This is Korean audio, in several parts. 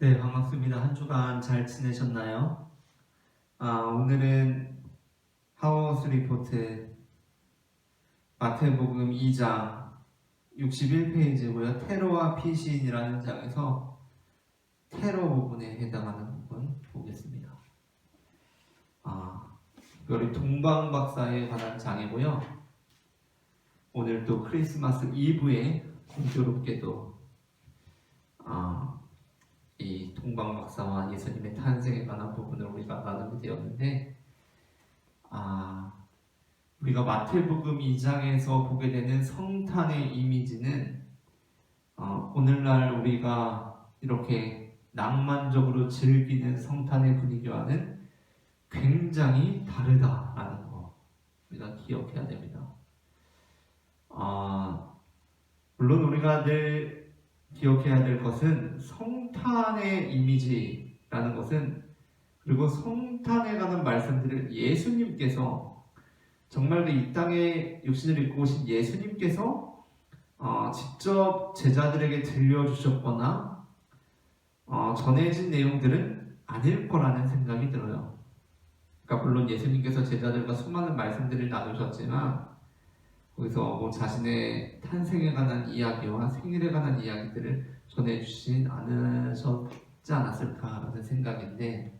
네, 반갑습니다. 한 주간 잘 지내셨나요? 아, 오늘은 하우스 리포트 마태복음 2장 61페이지고요. 테러와 피신이라는 장에서 테러 부분에 해당하는 부분 보겠습니다. 아, 특별히 동방 박사에 관한 장이고요. 오늘 또 크리스마스 이브에 공교롭게도 아, 이 동방 박사와 예수님의 탄생에 관한 부분을 우리가 나누게 되었는데, 아, 우리가 마태복음 2장에서 보게 되는 성탄의 이미지는 어, 오늘날 우리가 이렇게 낭만적으로 즐기는 성탄의 분위기와는 굉장히 다르다라는 거 우리가 기억해야 됩니다. 아, 물론 우리가 늘 기억해야 될 것은 성탄의 이미지라는 것은 그리고 성탄에 관한 말씀들을 예수님께서 정말 그 이 땅에 육신을 입고 오신 예수님께서 어, 직접 제자들에게 들려주셨거나 어, 전해진 내용들은 아닐 거라는 생각이 들어요. 그러니까 물론 예수님께서 제자들과 수많은 말씀들을 나누셨지만 거기서 뭐 자신의 탄생에 관한 이야기와 생일에 관한 이야기들을 전해주진 않으셨지 않았을까라는 생각인데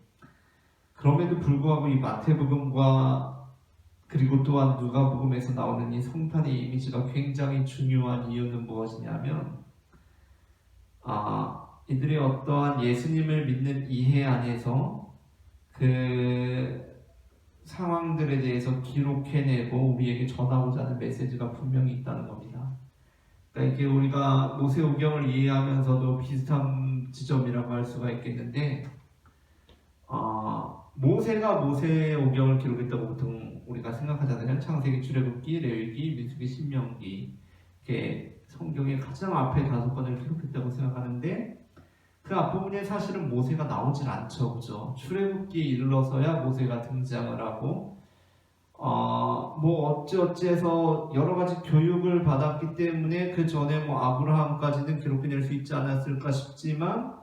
그럼에도 불구하고 이 마태복음과 그리고 또한 누가복음에서 나오는 이 성탄의 이미지가 굉장히 중요한 이유는 무엇이냐면 아 이들이 어떠한 예수님을 믿는 이해 안에서 그 상황들에 대해서 기록해내고 우리에게 전하고자 하는 메시지가 분명히 있다는 겁니다. 그러니까 이게 우리가 모세오경을 이해하면서도 비슷한 지점이라고 할 수가 있겠는데 어, 모세가 모세오경을 기록했다고 보통 우리가 생각하잖아요. 창세기, 출애굽기, 레위기, 민수기, 신명기 이렇게 성경의 가장 앞에 다섯 권을 기록했다고 생각하는데 그 앞부분에 사실은 모세가 나오질 않죠, 그죠? 출애굽기에 이르러서야 모세가 등장을 하고, 어, 뭐 어찌어찌해서 여러 가지 교육을 받았기 때문에 그 전에 뭐 아브라함까지는 기록해낼 수 있지 않았을까 싶지만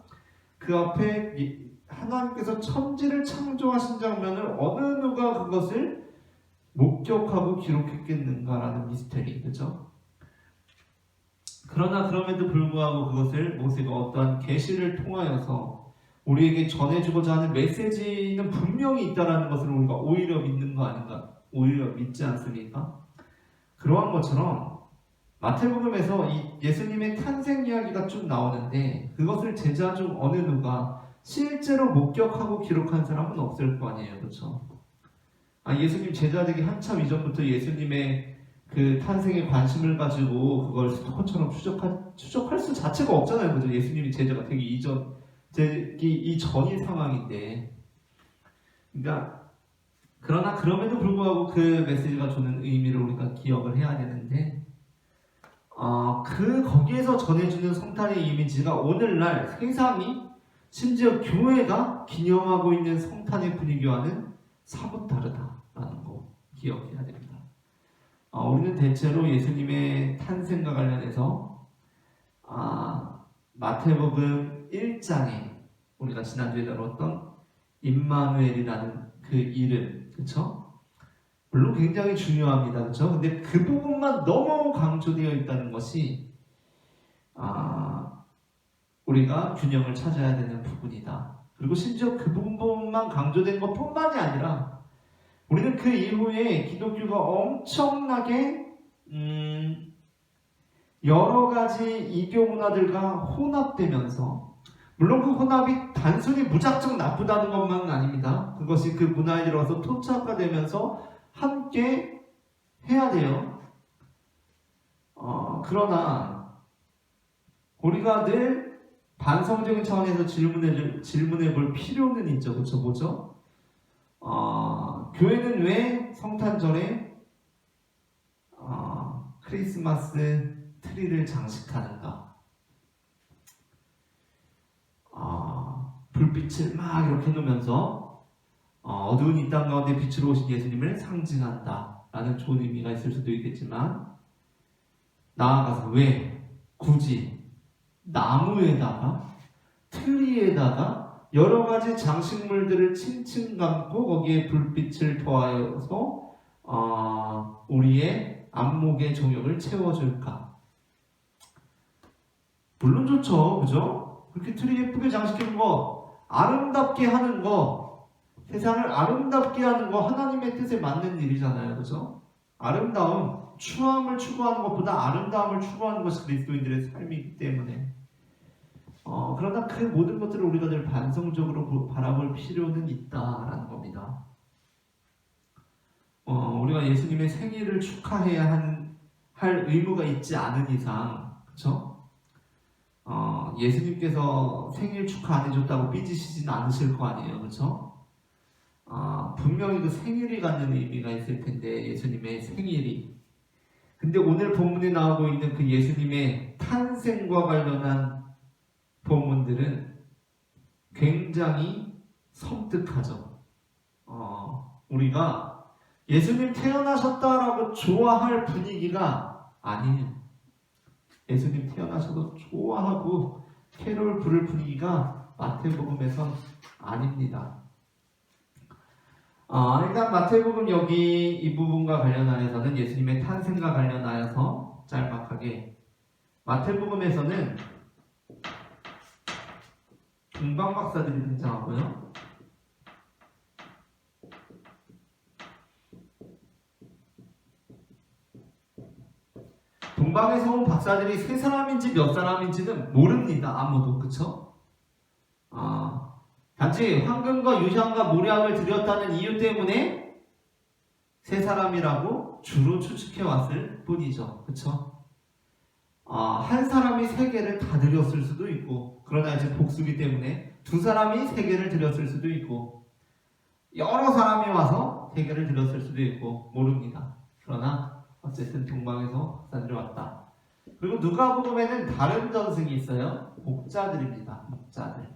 그 앞에 이- 하나님께서 천지를 창조하신 장면을 어느 누가 그것을 목격하고 기록했겠는가라는 미스테리, 그죠? 그러나 그럼에도 불구하고 그것을 모세가 어떠한 계시를 통하여서 우리에게 전해주고자 하는 메시지는 분명히 있다라는 것을 우리가 오히려 믿는 거 아닌가? 오히려 믿지 않습니까? 그러한 것처럼 마태복음에서 이 예수님의 탄생 이야기가 쭉 나오는데 그것을 제자 중 어느 누가 실제로 목격하고 기록한 사람은 없을 거 아니에요, 그렇죠? 아, 예수님 제자 되기 한참 이전부터 예수님의 그 탄생에 관심을 가지고 그걸 스토커처럼 추적할, 추적할 수 자체가 없잖아요. 그죠? 예수님이 제자가 되기 이전, 되기 이전인 상황인데. 그러니까, 그러나 그럼에도 불구하고 그 메시지가 주는 의미를 우리가 기억을 해야 되는데, 어, 그, 거기에서 전해주는 성탄의 이미지가 오늘날 세상이 심지어 교회가 기념하고 있는 성탄의 분위기와는 사뭇 다르다라는 거 기억해야 됩니다. 어, 우리는 대체로 예수님의 탄생과 관련해서 아, 마태복음 1장에 우리가 지난주에 다뤘던 임마누엘이라는 그 이름, 그렇죠? 물론 굉장히 중요합니다, 그렇죠? 근데 그 부분만 너무 강조되어 있다는 것이 아, 우리가 균형을 찾아야 되는 부분이다. 그리고 심지어 그 부분만 강조된 것뿐만이 아니라 우리는 그 이후에 기독교가 엄청나게 음, 여러 가지 이교 문화들과 혼합되면서 물론 그 혼합이 단순히 무작정 나쁘다는 것만은 아닙니다. 그것이 그 문화에 들어서 토착화되면서 함께 해야 돼요. 어, 그러나 우리가 늘 반성적인 차원에서 질문해 질문해 볼 필요는 있죠, 그렇죠, 뭐죠? 어, 교회는 왜 성탄절에 어, 크리스마스 트리를 장식하는가? 어, 불빛을 막 이렇게 놓으면서 어, 두운 이 땅 가운데 빛으로 오신 예수님을 상징한다 라는 좋은 의미가 있을 수도 있겠지만 나아가서 왜 굳이 나무에다가 트리에다가 여러 가지 장식물들을 층층 감고 거기에 불빛을 더하여서 어, 우리의 안목의 정욕을 채워줄까? 물론 좋죠, 그죠? 그렇게 트리 예쁘게 장식해놓은 거, 아름답게 하는 거, 세상을 아름답게 하는 거 하나님의 뜻에 맞는 일이잖아요, 그죠? 아름다움, 추함을 추구하는 것보다 아름다움을 추구하는 것이 그리스도인들의 삶이기 때문에 어, 그러나 그 모든 것들을 우리가 늘 반성적으로 보- 바라볼 필요는 있다라는 겁니다. 어, 우리가 예수님의 생일을 축하해야 한, 할 의무가 있지 않은 이상, 그렇죠? 어, 예수님께서 생일 축하 안 해줬다고 삐지시진 않으실 거 아니에요, 그렇죠? 아, 분명히 그 생일이 갖는 의미가 있을 텐데 예수님의 생일이. 근데 오늘 본문에 나오고 있는 그 예수님의 탄생과 관련한 본문들은 굉장히 섬뜩하죠. 어, 우리가 예수님 태어나셨다라고 좋아할 분위기가 아니에요. 예수님 태어나셔도 좋아하고 캐롤 부를 분위기가 마태복음에선 아닙니다. 어, 일단 마태복음 여기 이 부분과 관련하여서는 예수님의 탄생과 관련하여서 짤막하게 마태복음에서는 동방 박사들이 등장하고요. 동방에서 온 박사들이 세 사람인지 몇 사람인지는 모릅니다. 아무도 그쵸? 아, 단지 황금과 유향과 모략을 드렸다는 이유 때문에 세 사람이라고 주로 추측해 왔을 뿐이죠. 그쵸? 아, 한 사람이 세 개를 다 드렸을 수도 있고, 그러나 이제 복수기 때문에 두 사람이 세 개를 드렸을 수도 있고, 여러 사람이 와서 세 개를 드렸을 수도 있고, 모릅니다. 그러나 어쨌든 동방에서 박사들이 왔다. 그리고 누가복음에는 다른 전승이 있어요. 목자들입니다. 목자들.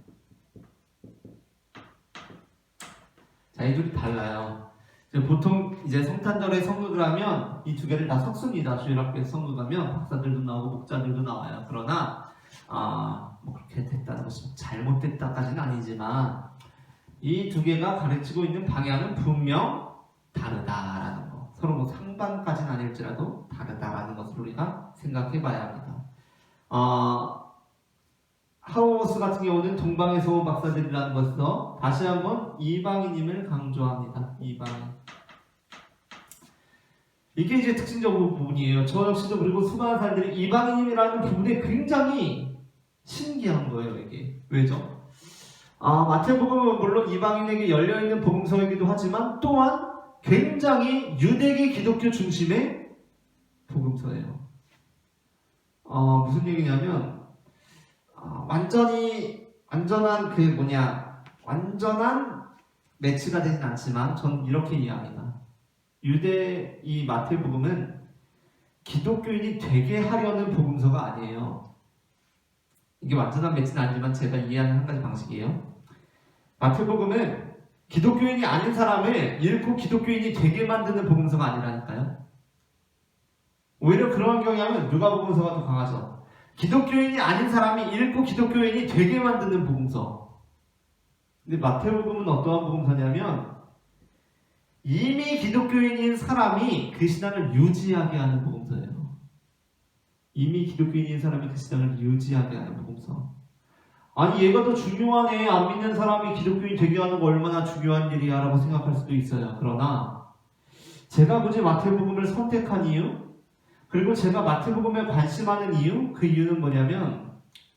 자, 이 둘이 달라요. 보통 이제 성탄절에 성극을 하면 이 두 개를 다 섞습니다. 주일학교에서 성극하면 박사들도 나오고 목자들도 나와요. 그러나 아, 뭐 그렇게 됐다는 것이 잘못됐다까지는 아니지만 이 두 개가 가르치고 있는 방향은 분명 다르다라는 거. 서로 뭐 상반까지는 아닐지라도 다르다라는 것을 우리가 생각해 봐야 합니다. 어, 하우스 같은 경우는 동방에서 온 박사들이라는 것에서 다시 한번 이방인임을 강조합니다. 이방인. 이게 이제 특징적 부분이에요. 저 역시도 그리고 수많은 사람들이 이방인임이라는 부분에 굉장히 신기한 거예요. 이게 왜죠? 아, 마태복음은 물론 이방인에게 열려 있는 복음서이기도 하지만 또한 굉장히 유대계 기독교 중심의 복음서예요. 어, 무슨 얘기냐면 어, 완전히 완전한 그 뭐냐 완전한 매치가 되진 않지만 전 이렇게 이해합니다. 유대 이 마태복음은 기독교인이 되게 하려는 복음서가 아니에요. 이게 완전한 매치는 아니지만 제가 이해하는 한 가지 방식이에요. 마태복음은 기독교인이 아닌 사람을 읽고 기독교인이 되게 만드는 복음서가 아니라니까요. 오히려 그런 경향은 누가 복음서가 더 강하죠. 기독교인이 아닌 사람이 읽고 기독교인이 되게 만드는 복음서. 근데 마태복음은 어떠한 복음서냐면 이미 기독교인인 사람이 그 신앙을 유지하게 하는 복음서예요. 이미 기독교인인 사람이 그 신앙을 유지하게 하는 복음서. 아니 얘가 더 중요하네. 안 믿는 사람이 기독교인 되게 하는 거 얼마나 중요한 일이야라고 생각할 수도 있어요. 그러나 제가 굳이 마태복음을 선택한 이유 그리고 제가 마태복음에 관심하는 이유 그 이유는 뭐냐면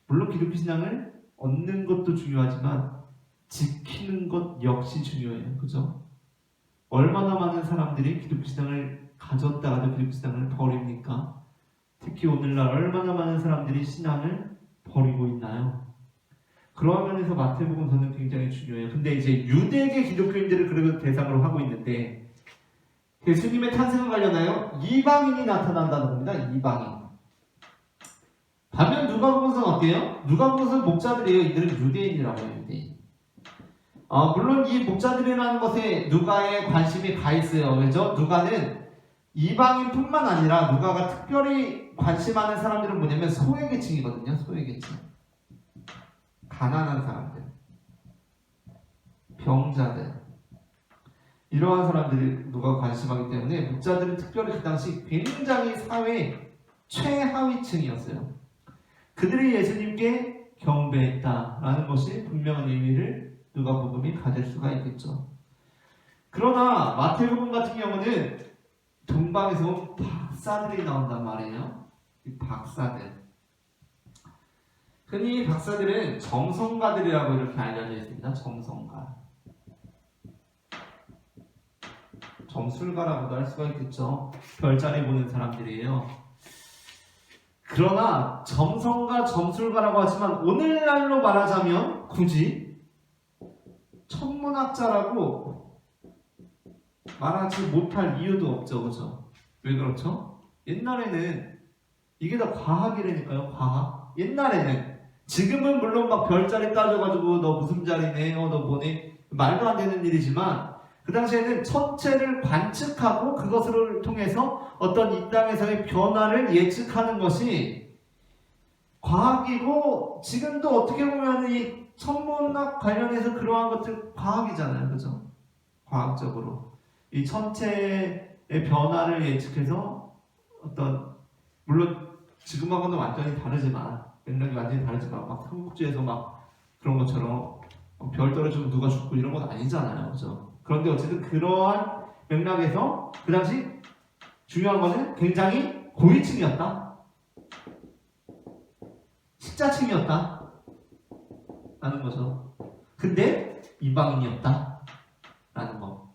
물론 기독교 신앙을 얻는 것도 중요하지만 지키는 것 역시 중요해요. 그죠? 얼마나 많은 사람들이 기독교 신앙을 가졌다가도 기독교 신앙을 버립니까? 특히 오늘날 얼마나 많은 사람들이 신앙을 버리고 있나요? 그러한 면에서 마태복음서는 굉장히 중요해요. 근데 이제 유대계 기독교인들을 그리고 대상으로 하고 있는데 예수님의 탄생과 관련하여 이방인이 나타난다는 겁니다. 이방인. 반면 누가복음서는 어때요? 누가복음서는 목자들이에요. 이들은 유대인이라고 해요. 유대인. 어, 물론 이 목자들이라는 것에 누가의 관심이 가 있어요. 그죠? 누가는 이방인뿐만 아니라 누가가 특별히 관심하는 사람들은 뭐냐면 소외계층이거든요. 소외계층. 가난한 사람들, 병자들 이러한 사람들이 누가 관심하기 때문에 목자들은 특별히 그 당시 굉장히 사회 최하위층이었어요. 그들이 예수님께 경배했다라는 것이 분명한 의미를 누가복음이 가질 수가 있겠죠. 그러나 마태복음 같은 경우는 동방에서 온 박사들이 나온단 말이에요. 이 박사들. 흔히 박사들은 정성가들이라고 이렇게 알려져 있습니다. 정성가. 점술가라고도 할 수가 있겠죠. 별자리 보는 사람들이에요. 그러나 점성가, 점술가라고 하지만 오늘날로 말하자면 굳이 천문학자라고 말하지 못할 이유도 없죠, 그죠? 왜 그렇죠? 옛날에는 이게 다 과학이라니까요, 과학. 옛날에는 지금은 물론 막 별자리 따져가지고 너 무슨 자리네, 어, 너 뭐네 말도 안 되는 일이지만 그 당시에는 천체를 관측하고 그것을 통해서 어떤 이 땅에서의 변화를 예측하는 것이 과학이고 지금도 어떻게 보면 이 천문학 관련해서 그러한 것들 과학이잖아요. 그죠? 과학적으로. 이 천체의 변화를 예측해서 어떤 물론 지금하고는 완전히 다르지만 맥락이 완전히 다르지만 막 삼국지에서 막 그런 것처럼 별 떨어지면 누가 죽고 이런 건 아니잖아요. 그죠? 그런데 어쨌든 그러한 맥락에서 그 당시 중요한 것은 굉장히 고위층이었다. 식자층이었다. 라는 거죠. 근데 이방인이었다. 라는 거.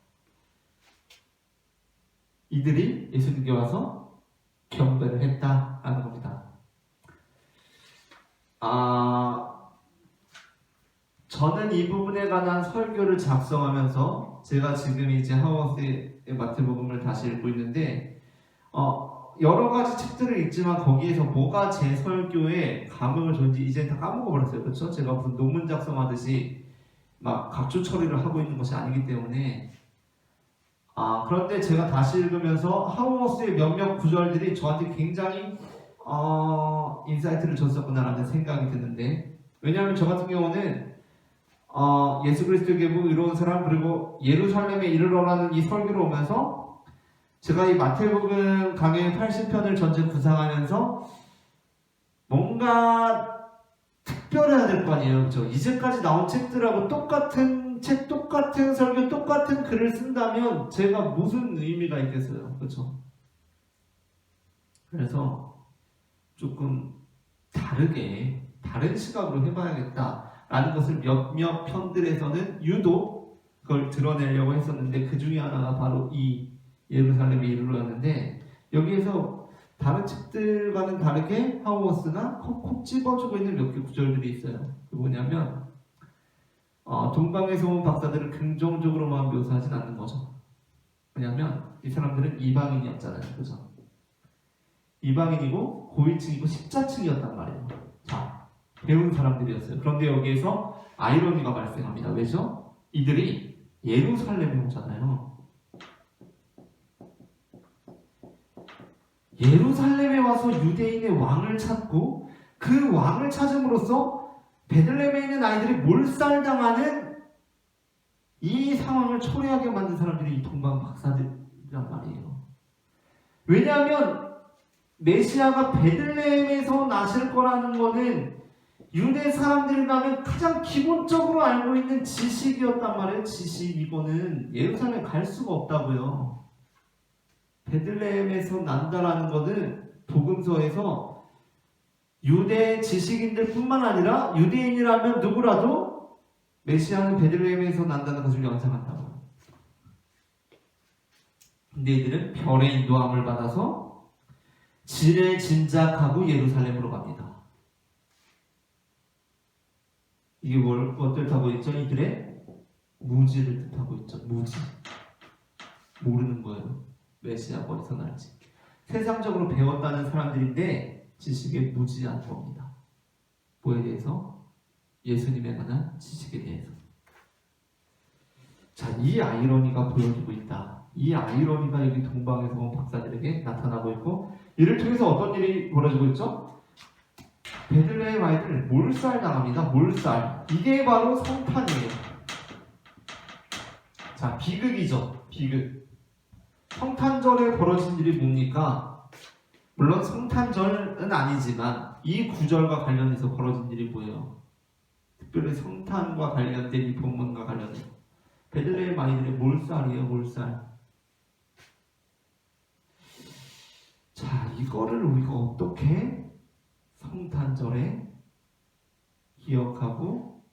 이들이 예수님께 와서 경배를 했다. 라는 겁니다. 아, 저는 이 부분에 관한 설교를 작성하면서 제가 지금 이제 하워스의 마태복음을 다시 읽고 있는데 어, 여러 가지 책들을 읽지만 거기에서 뭐가 제 설교에 감흥을 줬는지 이제 다 까먹어버렸어요. 그렇죠? 제가 무슨 논문 작성하듯이 막 각주 처리를 하고 있는 것이 아니기 때문에 아 그런데 제가 다시 읽으면서 하워스의 몇몇 구절들이 저한테 굉장히 어, 인사이트를 줬었구나라는 생각이 드는데 왜냐하면 저 같은 경우는 어, 예수 그리스도의 계보 이로운 사람 그리고 예루살렘에 이르러라는 이 설교를 오면서 제가 이 마태복음 강의 80편을 전체 구상하면서 뭔가 특별해야 될 거 아니에요, 그죠? 이제까지 나온 책들하고 똑같은 책, 똑같은 설교, 똑같은 글을 쓴다면 제가 무슨 의미가 있겠어요, 그죠? 그래서 조금 다르게 다른 시각으로 해봐야겠다라는 것을 몇몇 편들에서는 유독 그걸 드러내려고 했었는데 그 중에 하나가 바로 이 예루살렘의 이르렀는데 여기에서 다른 책들과는 다르게 하우어스가 콕콕 집어주고 있는 몇 개 구절들이 있어요. 그 뭐냐면 어, 동방에서 온 박사들을 긍정적으로만 묘사하진 않는 거죠. 왜냐하면 이 사람들은 이방인이었잖아요, 그죠? 이방인이고 고위층이고 십자층이었단 말이에요. 자, 배운 사람들이었어요. 그런데 여기에서 아이러니가 발생합니다. 왜죠? 이들이 예루살렘에 오잖아요. 예루살렘에 와서 유대인의 왕을 찾고 그 왕을 찾음으로써 베들레헴에 있는 아이들이 몰살당하는 이 상황을 초래하게 만든 사람들이 이 동방 박사들이란 말이에요. 왜냐하면 메시아가 베들레헴에서 나실 거라는 것은 유대 사람들이라면 가장 기본적으로 알고 있는 지식이었단 말이에요. 지식 이거는 예루살렘 갈 수가 없다고요. 베들레헴에서 난다라는 것은 복음서에서 유대 지식인들뿐만 아니라 유대인이라면 누구라도 메시아는 베들레헴에서 난다는 것을 연상한다고. 근데 이들은 별의 인도함을 받아서 지레 진작하고 예루살렘으로 갑니다. 이게 뭘 어떨 타고 있죠? 이들의 무지를 뜻하고 있죠. 무지. 모르는 거예요. 메시아가 어디서 날지. 세상적으로 배웠다는 사람들인데 지식에 무지한 겁니다. 뭐에 대해서? 예수님에 관한 지식에 대해서. 자, 이 아이러니가 보여지고 있다. 이 아이러니가 여기 동방에서 온 박사들에게 나타나고 있고 이를 통해서 어떤 일이 벌어지고 있죠? 베들레헴 아이들 몰살 당합니다. 몰살. 이게 바로 성탄이에요. 자, 비극이죠. 비극. 성탄절에 벌어진 일이 뭡니까? 물론 성탄절은 아니지만 이 구절과 관련해서 벌어진 일이 뭐예요? 특별히 성탄과 관련된 이 본문과 관련해서 베들레헴 아이들의 몰살이에요. 몰살. 자, 이거를 우리가 어떻게 성탄절에 기억하고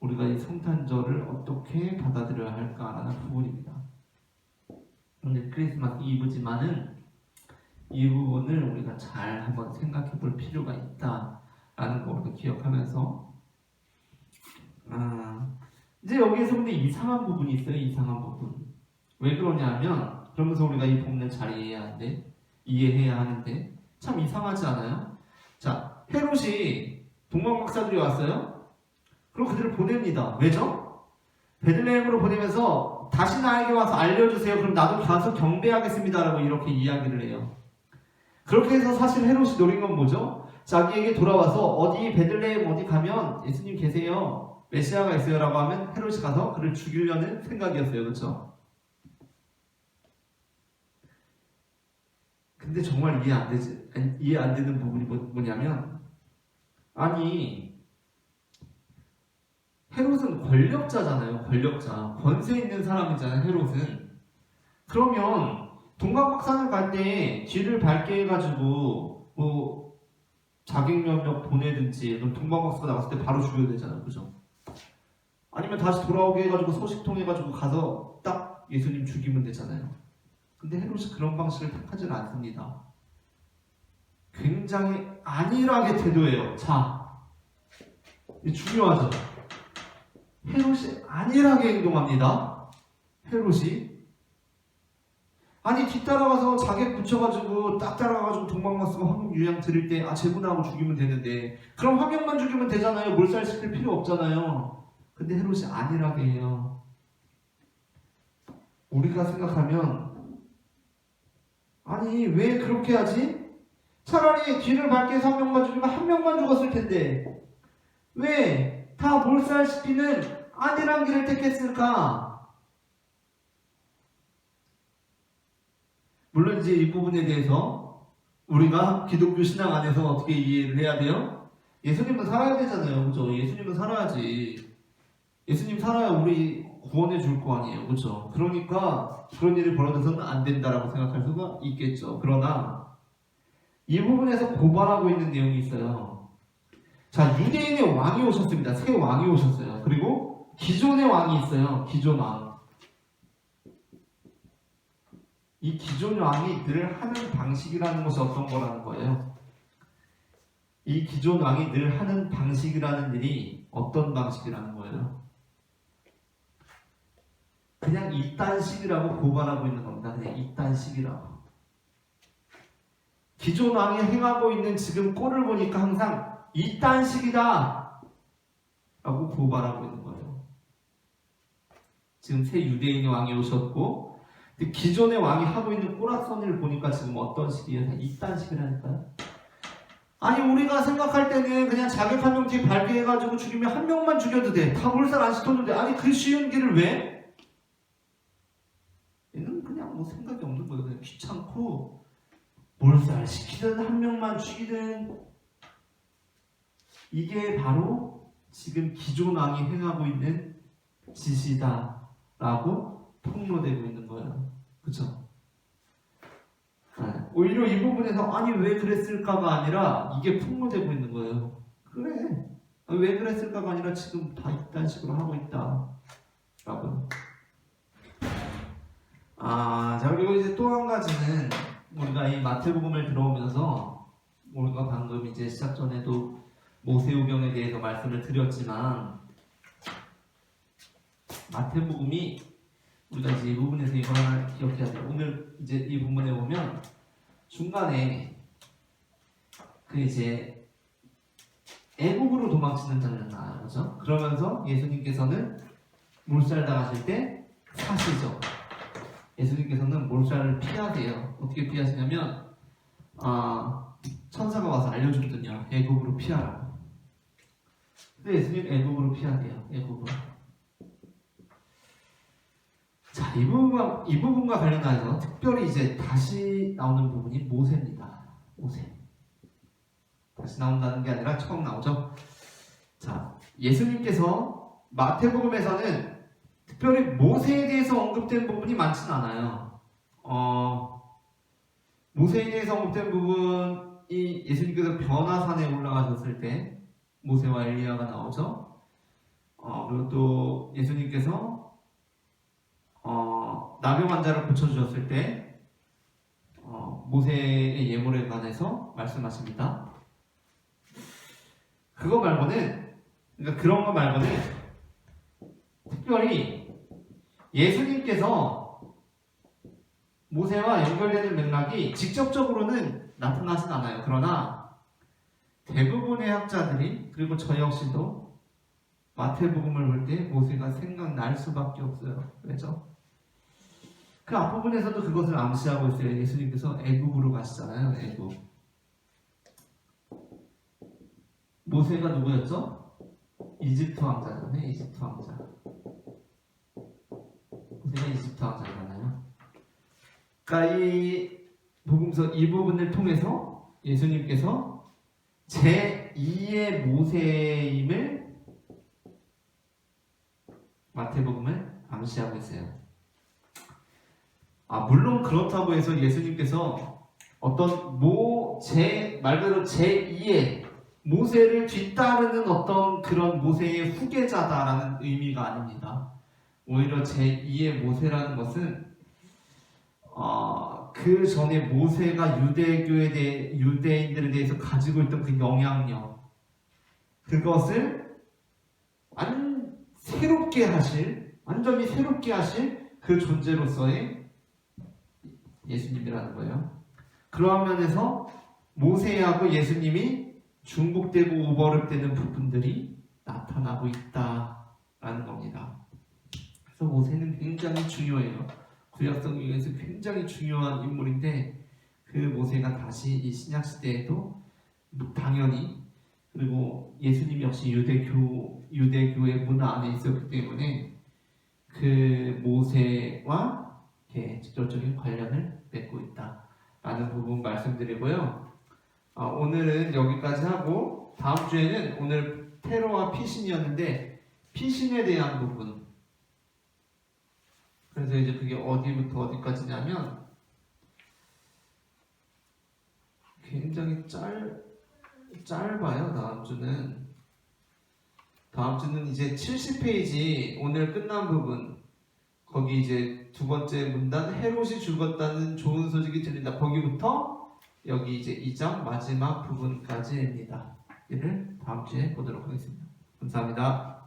우리가 이 성탄절을 어떻게 받아들여야 할까라는 부분입니다. 오늘 크리스마스 이브지만은 이 부분을 우리가 잘 한번 생각해 볼 필요가 있다라는 거 우리가 기억하면서 아, 이제 여기에서 근데 이상한 부분이 있어요. 이상한 부분. 왜 그러냐면 그러면서 우리가 이 본문을 잘 이해해야 하는데 이해해야 하는데 참 이상하지 않아요? 자, 헤롯이 동방 박사들이 왔어요. 그럼 그들을 보냅니다. 왜죠? 베들레헴으로 보내면서 다시 나에게 와서 알려주세요. 그럼 나도 가서 경배하겠습니다라고 이렇게 이야기를 해요. 그렇게 해서 사실 헤롯이 노린 건 뭐죠? 자기에게 돌아와서 어디 베들레헴 어디 가면 예수님 계세요. 메시아가 있어요라고 하면 헤롯이 가서 그를 죽이려는 생각이었어요. 그렇죠? 근데 정말 이해 안 되지 이해 안 되는 부분이 뭐, 뭐냐면 아니 헤롯은 권력자잖아요 권력자 권세 있는 사람이잖아요 헤롯은 그러면 동방박산을 갈때 뒤를 밝게 해가지고 뭐 자객명령 보내든지 그럼 동방박사가 나갔을 때 바로 죽여야 되잖아요 그죠 아니면 다시 돌아오게 해가지고 소식 통 해가지고 가서 딱 예수님 죽이면 되잖아요 근데 헤롯이 그런 방식을 택하지는 않습니다. 굉장히 안일하게 태도해요. 자, 이 중요하죠. 헤롯이 안일하게 행동합니다. 헤롯이 아니 뒤따라가서 자객 붙여가지고 딱 따라가가지고 동방마스가 황금 유양 드릴 때 아 제군하고 죽이면 되는데 그럼 한 명만 죽이면 되잖아요. 몰살시킬 필요 없잖아요. 근데 헤롯이 안일하게 해요. 우리가 생각하면 아니 왜 그렇게 하지? 차라리 뒤를 밝게 해서 한 명만 죽이면 한 명만 죽었을 텐데 왜 다 몰살시키는 안일한 길을 택했을까? 물론 이제 이 부분에 대해서 우리가 기독교 신앙 안에서 어떻게 이해를 해야 돼요? 예수님은 살아야 되잖아요, 그죠? 예수님은 살아야지. 예수님 살아야 우리 구원해 줄 거 아니에요, 그죠? 그러니까 그런 일이 벌어져서는 안 된다라고 생각할 수가 있겠죠. 그러나 이 부분에서 고발하고 있는 내용이 있어요. 자, 유대인의 왕이 오셨습니다. 새 왕이 오셨어요. 그리고 기존의 왕이 있어요. 기존 왕. 이 기존 왕이 늘 하는 방식이라는 것이 어떤 거라는 거예요. 이 기존 왕이 늘 하는 방식이라는 일이 어떤 방식이라는 거예요. 그냥 이딴식이라고 고발하고 있는 겁니다. 그냥 이딴식이라고. 기존 왕이 행하고 있는 지금 꼴을 보니까 항상 이딴식이다 라고 고발하고 있는 거예요. 지금 새 유대인의 왕이 오셨고 기존의 왕이 하고 있는 꼬락선을 보니까 지금 어떤 식이에요? 이딴식이라니까요. 아니 우리가 생각할 때는 그냥 자격 한명 뒤에 발게 해가지고 죽이면 한 명만 죽여도 돼. 다 몰살 안 돼. 아니 그 쉬운 길을 왜? 얘는 그냥 뭐 생각이 없는 거예요. 그냥 귀찮고 몰살 시키든 한 명만 죽이든 이게 바로 지금 기존 왕이 행하고 있는 짓이다 라고 폭로되고 있는 거예요. 그렇죠? 오히려 이 부분에서 아니 왜 그랬을까가 아니라 이게 폭로되고 있는 거예요. 그래. 왜 그랬을까가 아니라 지금 다 이딴 식으로 하고 있다. 라고. 아, 자, 그리고 이제 또 한 가지는 우리가 이 마태복음을 들어오면서 우리가 방금 이제 시작 전에도 모세우경에 대해서 말씀을 드렸지만 마태복음이 우리가 이제 이 부분에서 이걸 하나 기억해야 돼요. 오늘 이제 이 부분에 보면 중간에 그 이제 애국으로 도망치는 장면 나와요. 그렇죠? 그러면서 예수님께서는 몰살 당하실 때 사시죠. 예수님께서는 몰살을 피하세요. 어떻게 피하시냐면 아 천사가 와서 알려줬더니요 애국으로 피하라고. 근데 예수님 애국으로 피하대요. 애국으로. 자, 이 부분과, 이 부분과 관련해서 특별히 이제 다시 나오는 부분이 모세입니다. 모세. 다시 나온다는 게 아니라 처음 나오죠. 자, 예수님께서 마태복음에서는 특별히 모세에 대해서 언급된 부분이 많지는 않아요. 어, 모세에 대해서 언급된 부분이 예수님께서 변화산에 올라가셨을 때 모세와 엘리야가 나오죠. 어, 그리고 또 예수님께서 어, 나병 환자를 고쳐주셨을 때 어, 모세의 예물에 관해서 말씀하십니다. 그거 말고는 그러니까 그런 거 말고는 특별히 예수님께서 모세와 연결되는 맥락이 직접적으로는 나타나진 않아요. 그러나 대부분의 학자들이 그리고 저 역시도 마태복음을 볼 때 모세가 생각날 수밖에 없어요. 왜죠? 그 앞부분에서도 그것을 암시하고 있어요. 예수님께서 애굽으로 가시잖아요. 애굽. 모세가 누구였죠? 이집트 왕자잖아요. 이집트 왕자. 모세가 이집트 왕자잖아요. 그러니까 이 복음서 이 부분을 통해서 예수님께서 제 2의 모세임을 마태복음을 암시하고 있어요. 아 물론 그렇다고 해서 예수님께서 어떤 모 제 말 그대로 제 2의 모세를 뒤따르는 어떤 그런 모세의 후계자다라는 의미가 아닙니다. 오히려 제 2의 모세라는 것은 어, 그 전에 모세가 유대교에 대해 유대인들에 대해서 가지고 있던 그 영향력 그것을 완 새롭게 하실 완전히 새롭게 하실 그 존재로서의 예수님이라는 거예요. 그러한 면에서 모세하고 예수님이 중복되고 오버랩되는 부분들이 나타나고 있다라는 겁니다. 그래서 모세는 굉장히 중요해요. 구약성 중에서 굉장히 중요한 인물인데 그 모세가 다시 이 신약 시대에도 당연히 그리고 예수님 역시 유대교 유대교의 문화 안에 있었기 때문에 그 모세와 직접적인 관련을 맺고 있다 라는 부분 말씀드리고요. 어, 오늘은 여기까지 하고 다음 주에는 오늘 테러와 피신이었는데 피신에 대한 부분. 그래서 이제 그게 어디부터 어디까지냐면 굉장히 짧 짧아요. 다음 주는 다음 주는 이제 70페이지 오늘 끝난 부분 거기 이제 두 번째 문단 헤롯이 죽었다는 좋은 소식이 들린다. 거기부터 여기 이제 2장 마지막 부분까지입니다. 이를 다음 주에 보도록 하겠습니다. 감사합니다.